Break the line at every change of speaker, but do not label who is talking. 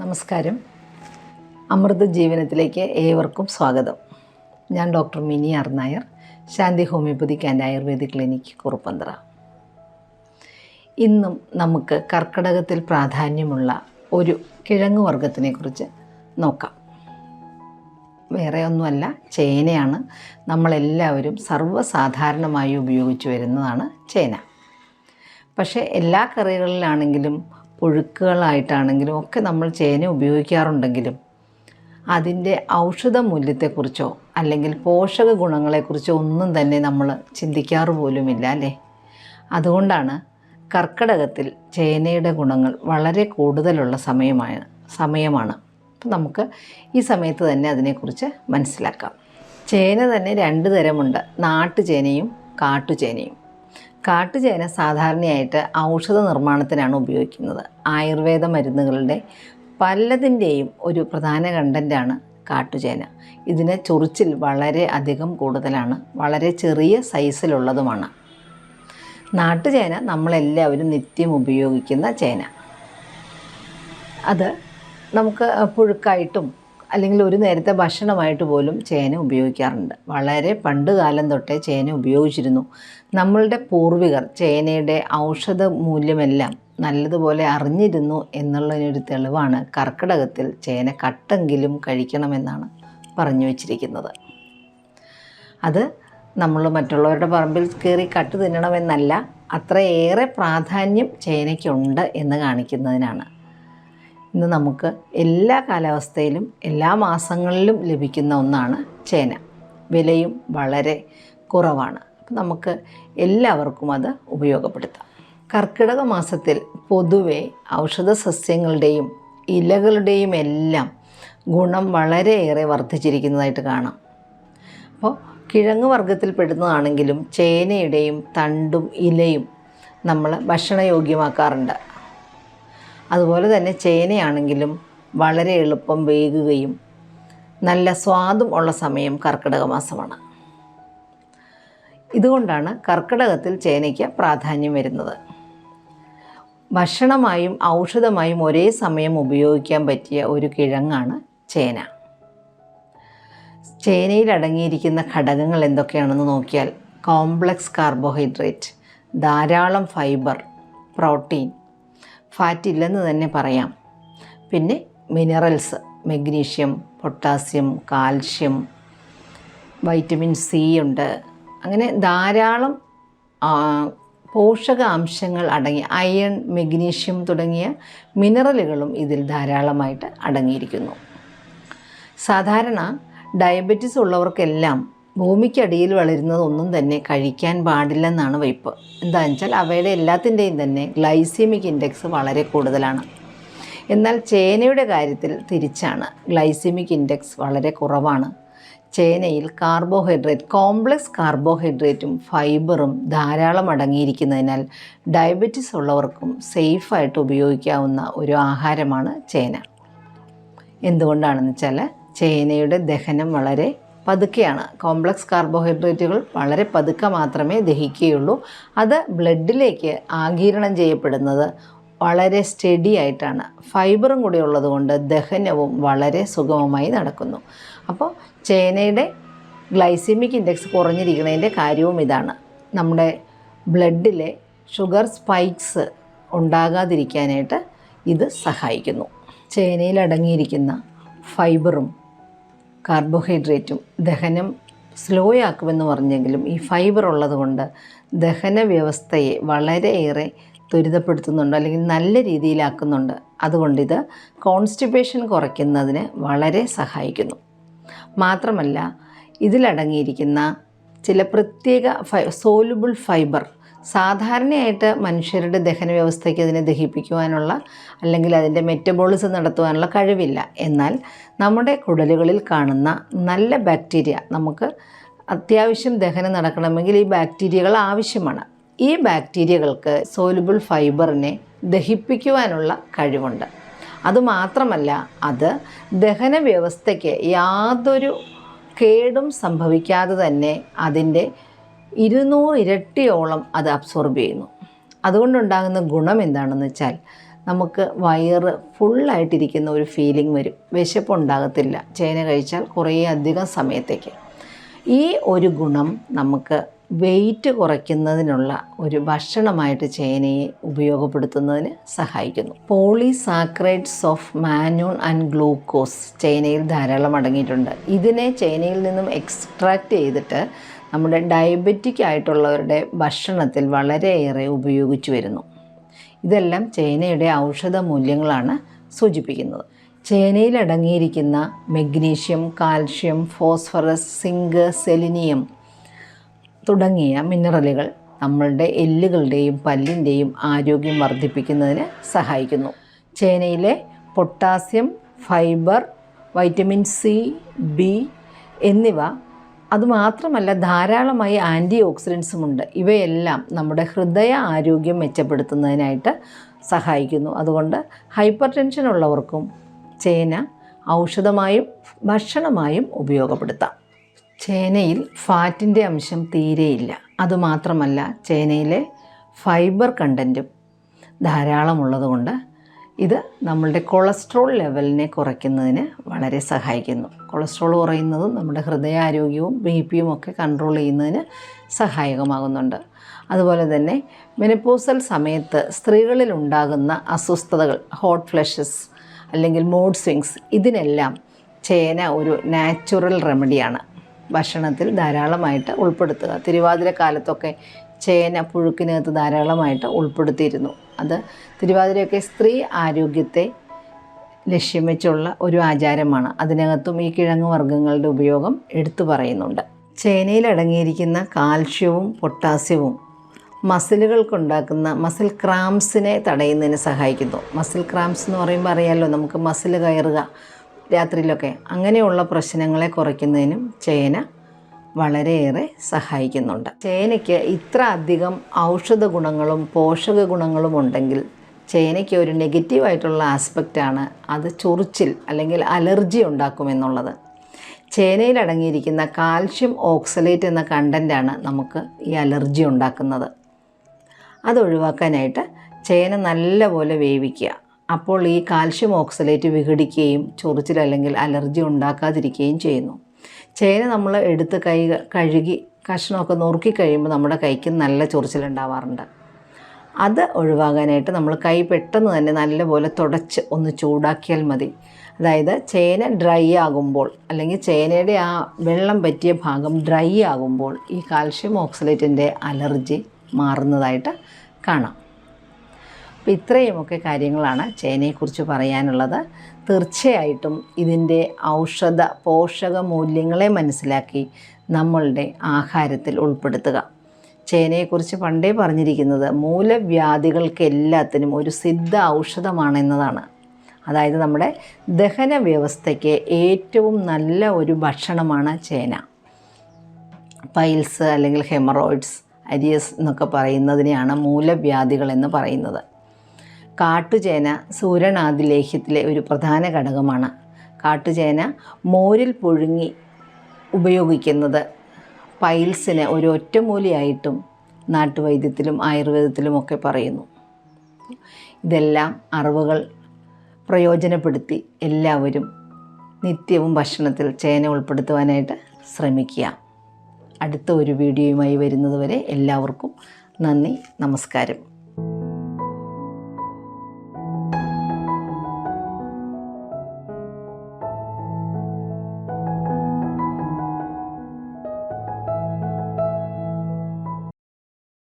നമസ്കാരം. അമൃത ജീവനത്തിലേക്ക് ഏവർക്കും സ്വാഗതം. ഞാൻ doctor Mini R Nair Shanti homeopathic and ayurvedic clinic Kuruppanthara. ഇന്നും നമുക്ക് കർക്കിടകത്തിൽ പ്രാധാന്യമുള്ള ഒരു കിഴങ്ങ് വർഗത്തിനെക്കുറിച്ച് നോക്കാം. വേറെ ഒന്നുമല്ല ചേനയാണ് നമ്മളെല്ലാവരും സർവസാധാരണമായി ഉപയോഗിച്ചു വരുന്നതാണ് ചേന. പക്ഷേ എല്ലാ കറികളിലാണെങ്കിലും പുഴുക്കുകളായിട്ടാണെങ്കിലും ഒക്കെ നമ്മൾ ചേന ഉപയോഗിക്കാറുണ്ടെങ്കിലും അതിന്റെ ഔഷധ മൂല്യത്തെക്കുറിച്ചോ അല്ലെങ്കിൽ പോഷക ഗുണങ്ങളെക്കുറിച്ചോ ഒന്നും തന്നെ നമ്മൾ ചിന്തിക്കാറ് പോലുമില്ല അല്ലേ? അതുകൊണ്ടാണ് കർക്കിടകത്തിൽ ചേനയുടെ ഗുണങ്ങൾ വളരെ കൂടുതലുള്ള സമയമായ സമയമാണ്. അപ്പം നമുക്ക് ഈ സമയത്ത് തന്നെ അതിനെക്കുറിച്ച് മനസ്സിലാക്കാം. ചേന തന്നെ രണ്ട് തരമുണ്ട് നാട്ടുചേനയും കാട്ടുചേനയും. കാട്ടുചേന സാധാരണയായിട്ട് ഔഷധ നിർമ്മാണത്തിനാണ് ഉപയോഗിക്കുന്നത്. ആയുർവേദ മരുന്നുകളുടെ പലതിന്റെയും ഒരു പ്രധാന കണ്ടന്റാണ് കാട്ടുചേന. ഇതിന് ചൊറിച്ചിൽ വളരെ അധികം കൂടുതലാണ് വളരെ ചെറിയ സൈസിലുള്ളതുമാണ്. നാട്ടുചേന നമ്മളെല്ലാവരും നിത്യം ഉപയോഗിക്കുന്ന ചേന. അത് നമുക്ക് പുഴുക്കായിട്ടും അല്ലെങ്കിൽ ഒരു നേരത്തെ ഭക്ഷണമായിട്ട് പോലും ചേന ഉപയോഗിക്കാറുണ്ട്. വളരെ പണ്ട് കാലം തൊട്ടേ ചേന ഉപയോഗിച്ചിരുന്നു. നമ്മളുടെ പൂർവികർ ചേനയുടെ ഔഷധ മൂല്യമെല്ലാം നല്ലതുപോലെ അറിഞ്ഞിരുന്നു എന്നുള്ളതിനൊരു തെളിവാണ് കർക്കിടകത്തിൽ ചേന കട്ടെങ്കിലും കഴിക്കണമെന്നാണ് പറഞ്ഞു വച്ചിരിക്കുന്നത്. അത് നമ്മൾ മറ്റുള്ളവരുടെ പറമ്പിൽ കയറി കട്ട് തിന്നണമെന്നല്ല അത്രയേറെ പ്രാധാന്യം ചേനയ്ക്കുണ്ട് എന്ന് കാണിക്കുന്നതിനാണ്. ഇന്ന് നമുക്ക് എല്ലാ കാലാവസ്ഥയിലും എല്ലാ മാസങ്ങളിലും ലഭിക്കുന്ന ഒന്നാണ് ചേന. വിലയും വളരെ കുറവാണ്. അപ്പം നമുക്ക് എല്ലാവർക്കും അത് ഉപയോഗപ്പെടുത്താം. കർക്കിടക മാസത്തിൽ പൊതുവെ ഔഷധ സസ്യങ്ങളുടെയും ഇലകളുടെയും എല്ലാം ഗുണം വളരെയേറെ വർദ്ധിച്ചിരിക്കുന്നതായിട്ട് കാണാം. അപ്പോൾ കിഴങ്ങ് വർഗത്തിൽപ്പെടുന്നതാണെങ്കിലും ചേനയുടെയും തണ്ടും ഇലയും നമ്മൾ ഭക്ഷണയോഗ്യമാക്കാറുണ്ട്. അതുപോലെ തന്നെ ചേനയാണെങ്കിലും വളരെ എളുപ്പം വേകുകയും നല്ല സ്വാദും ഉള്ള സമയം കർക്കിടക മാസമാണ്. ഇതുകൊണ്ടാണ് കർക്കിടകത്തിൽ ചേനയ്ക്ക് പ്രാധാന്യം വരുന്നത്. ഭക്ഷണമായും ഔഷധമായും ഒരേ സമയം ഉപയോഗിക്കാൻ പറ്റിയ ഒരു കിഴങ്ങാണ് ചേന. ചേനയിൽ അടങ്ങിയിരിക്കുന്ന ഘടകങ്ങൾ എന്തൊക്കെയാണെന്ന് നോക്കിയാൽ കോംപ്ലക്സ് കാർബോഹൈഡ്രേറ്റ് ധാരാളം ഫൈബർ പ്രോട്ടീൻ ഫാറ്റ് ഇല്ലെന്ന് തന്നെ പറയാം. പിന്നെ minerals magnesium potassium calcium vitamin C ഉണ്ട്. അങ്ങനെ ധാരാളം പോഷകാംശങ്ങൾ അടങ്ങിയ അയൺ മെഗ്നീഷ്യം തുടങ്ങിയ മിനറലുകളും ഇതിൽ ധാരാളമായിട്ട് അടങ്ങിയിരിക്കുന്നു. സാധാരണ ഡയബറ്റിസ് ഉള്ളവർക്കെല്ലാം ഭൂമിക്കടിയിൽ വളരുന്നതൊന്നും തന്നെ കഴിക്കാൻ പാടില്ലെന്നാണ് വയ്പ് എന്താണെന്ന് വെച്ചാൽ അവയുടെ എല്ലാത്തിന്റെയും തന്നെ ഗ്ലൈസീമിക് ഇൻഡെക്സ് വളരെ കൂടുതലാണ്. എന്നാൽ ചേനയുടെ കാര്യത്തിൽ തിരിച്ചാണ്. ഗ്ലൈസീമിക് ഇൻഡെക്സ് വളരെ കുറവാണ്. ചേനയിൽ കാർബോഹൈഡ്രേറ്റ് കോംപ്ലക്സ് കാർബോഹൈഡ്രേറ്റും ഫൈബറും ധാരാളം അടങ്ങിയിരിക്കുന്നതിനാൽ ഡയബറ്റിസ് ഉള്ളവർക്കും സേഫായിട്ട് ഉപയോഗിക്കാവുന്ന ഒരു ആഹാരമാണ് ചേന. എന്തുകൊണ്ടാണെന്ന് വെച്ചാൽ ചേനയുടെ ദഹനം വളരെ പതുക്കെയാണ്. കോംപ്ലക്സ് കാർബോഹൈഡ്രേറ്റുകൾ വളരെ പതുക്കെ മാത്രമേ ദഹിക്കുകയുള്ളൂ. അത് ബ്ലഡിലേക്ക് ആഗീരണം ചെയ്യപ്പെടുന്നത് വളരെ സ്റ്റഡി ആയിട്ടാണ്. ഫൈബറും കൂടി ഉള്ളതുകൊണ്ട് ദഹനവും വളരെ സുഗമമായി നടക്കുന്നു. അപ്പോൾ ചേനയുടെ ഗ്ലൈസിമിക് ഇൻഡെക്സ് കുറഞ്ഞിരിക്കുന്നതിന്റെ കാര്യവും ഇതാണ്. നമ്മുടെ ബ്ലഡിലെ ഷുഗർ സ്പൈക്സ് ഉണ്ടാകാതിരിക്കാനായിട്ട് ഇത് സഹായിക്കുന്നു. ചേനയിൽ അടങ്ങിയിരിക്കുന്ന ഫൈബറും കാർബോഹൈഡ്രേറ്റും ദഹനം സ്ലോ ആക്കുമെന്ന് പറഞ്ഞെങ്കിലും ഈ ഫൈബർ ഉള്ളതുകൊണ്ട് ദഹന വ്യവസ്ഥയെ വളരെയേറെ ത്വരിതപ്പെടുത്തുന്നുണ്ട് അല്ലെങ്കിൽ നല്ല രീതിയിലാക്കുന്നുണ്ട്. അതുകൊണ്ട് ഇത് കോൺസ്റ്റിപ്പേഷൻ കുറയ്ക്കുന്നതിന് വളരെ സഹായിക്കുന്നു. മാത്രമല്ല ഇതിലടങ്ങിയിരിക്കുന്ന ചില പ്രത്യേക ഫൈ സോലുബിൾ ഫൈബർ സാധാരണയായിട്ട് മനുഷ്യരുടെ ദഹന വ്യവസ്ഥയ്ക്ക് അതിനെ ദഹിപ്പിക്കുവാനുള്ള അല്ലെങ്കിൽ അതിന്റെ മെറ്റബോളിസം നടത്തുവാനുള്ള കഴിവില്ല. എന്നാൽ നമ്മുടെ കുടലുകളിൽ കാണുന്ന നല്ല ബാക്ടീരിയ നമുക്ക് അത്യാവശ്യം ദഹനം നടക്കണമെങ്കിൽ ഈ ബാക്ടീരിയകൾ ആവശ്യമാണ്. ഈ ബാക്ടീരിയകൾക്ക് സോലുബിൾ ഫൈബറിനെ ദഹിപ്പിക്കുവാനുള്ള കഴിവുണ്ട്. അതുമാത്രമല്ല അത് ദഹന വ്യവസ്ഥയ്ക്ക് യാതൊരു കേടും സംഭവിക്കാതെ തന്നെ അതിന്റെ ഇരുന്നൂറ് ഇരട്ടിയോളം അത് അബ്സോർബ് ചെയ്യുന്നു. അതുകൊണ്ടുണ്ടാകുന്ന ഗുണം എന്താണെന്ന് വെച്ചാൽ നമുക്ക് വയറ് ഫുള്ളായിട്ടിരിക്കുന്ന ഒരു ഫീലിംഗ് വരും. വിശപ്പുണ്ടാകത്തില്ല. ചേന കഴിച്ചാൽ കുറേ അധികം സമയത്തേക്ക്. ഈ ഒരു ഗുണം നമുക്ക് വെയിറ്റ് കുറയ്ക്കുന്നതിനുള്ള ഒരു ഭക്ഷണമായിട്ട് ചേനയെ ഉപയോഗപ്പെടുത്തുന്നതിന് സഹായിക്കുന്നു. Polysaccharides of mannan and glucose ചേനയിൽ ധാരാളം അടങ്ങിയിട്ടുണ്ട്. ഇതിനെ ചേനയിൽ നിന്നും എക്സ്ട്രാക്റ്റ് ചെയ്തിട്ട് നമ്മുടെ ഡയബറ്റിക് ആയിട്ടുള്ളവരുടെ ഭക്ഷണത്തിൽ വളരെയേറെ ഉപയോഗിച്ചു വരുന്നു. ഇതെല്ലാം ചേനയുടെ ഔഷധ മൂല്യങ്ങളാണ് സൂചിപ്പിക്കുന്നത്. ചേനയിൽ അടങ്ങിയിരിക്കുന്ന magnesium calcium phosphorus zinc selenium തുടങ്ങിയ മിനറലുകൾ നമ്മളുടെ എല്ലുകളുടെയും പല്ലിന്റെയും ആരോഗ്യം വർദ്ധിപ്പിക്കുന്നതിന് സഹായിക്കുന്നു. ചേനയിലെ potassium fibre vitamin C B എന്നിവ അതുമാത്രമല്ല ധാരാളമായി ആന്റി ഓക്സിഡൻസും ഉണ്ട് ഇവയെല്ലാം നമ്മുടെ ഹൃദയ ആരോഗ്യം മെച്ചപ്പെടുത്തുന്നതിനായിട്ട് സഹായിക്കുന്നു. അതുകൊണ്ട് ഹൈപ്പർ ടെൻഷൻ ഉള്ളവർക്കും ചേന ഔഷധമായും ഭക്ഷണമായും ഉപയോഗപ്പെടുത്താം. ചേനയിൽ ഫാറ്റിന്റെ അംശം തീരെയില്ല. അതുമാത്രമല്ല ചേനയിലെ ഫൈബർ കണ്ടന്റും ധാരാളമുള്ളതുകൊണ്ട് ഇത് നമ്മളുടെ കൊളസ്ട്രോൾ ലെവലിനെ കുറയ്ക്കുന്നതിന് വളരെ സഹായിക്കുന്നു. കൊളസ്ട്രോൾ കുറയുന്നതും നമ്മുടെ ഹൃദയാരോഗ്യവും ബി പിയും ഒക്കെ കൺട്രോൾ ചെയ്യുന്നതിന് സഹായകമാകുന്നുണ്ട്. അതുപോലെ തന്നെ മെനപ്പോസൽ സമയത്ത് സ്ത്രീകളിൽ ഉണ്ടാകുന്ന അസ്വസ്ഥതകൾ ഹോട്ട് ഫ്ലഷസ് അല്ലെങ്കിൽ മൂഡ് സ്വിങ്സ് ഇതിനെല്ലാം ചേന ഒരു നാച്ചുറൽ റെമഡിയാണ്. ഭക്ഷണത്തിൽ ധാരാളമായിട്ട് ഉൾപ്പെടുത്തുക. തിരുവാതിര കാലത്തൊക്കെ ചേന പുഴുക്കിനകത്ത് ധാരാളമായിട്ട് ഉൾപ്പെടുത്തിയിരുന്നു. അത് തിരുവാതിരയൊക്കെ സ്ത്രീ ആരോഗ്യത്തെ ലക്ഷ്യം വെച്ചുള്ള ഒരു ആചാരമാണ്. അതിനകത്തും ഈ കിഴങ്ങ് വർഗങ്ങളുടെ ഉപയോഗം എടുത്തു പറയുന്നുണ്ട്. ചേനയിൽ അടങ്ങിയിരിക്കുന്ന കാൽഷ്യവും പൊട്ടാസ്യവും മസിലുകൾക്കുണ്ടാക്കുന്ന മസിൽ ക്രാംസിനെ തടയുന്നതിന് സഹായിക്കുന്നു. മസിൽ ക്രാംസ് എന്ന് പറയുമ്പോൾ അറിയാമല്ലോ നമുക്ക് മസിൽ കയറുക രാത്രിയിലൊക്കെ. അങ്ങനെയുള്ള പ്രശ്നങ്ങളെ കുറയ്ക്കുന്നതിനും ചേന വളരെയേറെ സഹായിക്കുന്നുണ്ട്. ചേനയ്ക്ക് ഇത്ര അധികം ഔഷധ ഗുണങ്ങളും പോഷക ഗുണങ്ങളും ഉണ്ടെങ്കിൽ ചേനയ്ക്ക് ഒരു നെഗറ്റീവായിട്ടുള്ള ആസ്പെക്റ്റാണ് അത് ചൊറിച്ചിൽ അല്ലെങ്കിൽ അലർജി ഉണ്ടാക്കുമെന്നുള്ളത്. ചേനയിൽ അടങ്ങിയിരിക്കുന്ന കാൽഷ്യം ഓക്സലേറ്റ് എന്ന കണ്ടന്റാണ് നമുക്ക് ഈ അലർജി ഉണ്ടാക്കുന്നത്. അത് ഒഴിവാക്കാനായിട്ട് ചേന നല്ലപോലെ വേവിക്കുക. അപ്പോൾ ഈ കാൽഷ്യം ഓക്സലേറ്റ് വിഘടിക്കുകയും ചൊറിച്ചിൽ അല്ലെങ്കിൽ അലർജി ഉണ്ടാക്കാതിരിക്കുകയും ചെയ്യുന്നു. ചേന നമ്മൾ എടുത്ത് കൈ കഴുകി കഷ്ണമൊക്കെ നുറുക്കി കഴിയുമ്പോൾ നമ്മുടെ കൈക്ക് നല്ല ചൊറിച്ചിലുണ്ടാവാറുണ്ട്. അത് ഒഴിവാകാനായിട്ട് നമ്മൾ കൈ പെട്ടെന്ന് തന്നെ നല്ലപോലെ തുടച്ച് ഒന്ന് ചൂടാക്കിയാൽ മതി. അതായത് ചേന ഡ്രൈ ആകുമ്പോൾ അല്ലെങ്കിൽ ചേനയുടെ ആ വെള്ളം പറ്റിയ ഭാഗം ഡ്രൈ ആകുമ്പോൾ ഈ കാൽഷ്യം ഓക്സലേറ്റിന്റെ അലർജി മാറുന്നതായിട്ട് കാണാം. അപ്പോൾ ഇത്രയുമൊക്കെ കാര്യങ്ങളാണ് ചേനയെക്കുറിച്ച് പറയാനുള്ളത്. തീർച്ചയായിട്ടും ഇതിന്റെ ഔഷധ പോഷക മൂല്യങ്ങളെ മനസ്സിലാക്കി നമ്മളുടെ ആഹാരത്തിൽ ഉൾപ്പെടുത്തുക. ചേനയെക്കുറിച്ച് പണ്ടേ പറഞ്ഞിരിക്കുന്നത് മൂലവ്യാധികൾക്ക് എല്ലാത്തിനും ഒരു സിദ്ധ ഔഷധമാണെന്നതാണ്. അതായത് നമ്മുടെ ദഹന വ്യവസ്ഥയ്ക്ക് ഏറ്റവും നല്ല ഒരു ഭക്ഷണമാണ് ചേന. പൈൽസ് അല്ലെങ്കിൽ ഹെമറോയിഡ്സ് അരിയസ് എന്നൊക്കെ പറയുന്നതിനെയാണ് മൂലവ്യാധികൾ എന്ന് പറയുന്നത്. കാട്ടുചേന സൂര്യനാദി ലേഹ്യത്തിലെ ഒരു പ്രധാന ഘടകമാണ്. കാട്ടുചേന മോരിൽ പുഴുങ്ങി ഉപയോഗിക്കുന്നത് പൈൽസിന് ഒരു ഒറ്റമൂലിയായിട്ടും നാട്ടുവൈദ്യത്തിലും ആയുർവേദത്തിലും ഒക്കെ പറയുന്നു. ഇതെല്ലാം അറിവുകൾ പ്രയോജനപ്പെടുത്തി എല്ലാവരും നിത്യവും ഭക്ഷണത്തിൽ ചേന ഉൾപ്പെടുത്തുവാനായിട്ട് ശ്രമിക്കുക. അടുത്ത ഒരു വീഡിയോയുമായി വരുന്നതുവരെ എല്ലാവർക്കും നന്ദി നമസ്കാരം.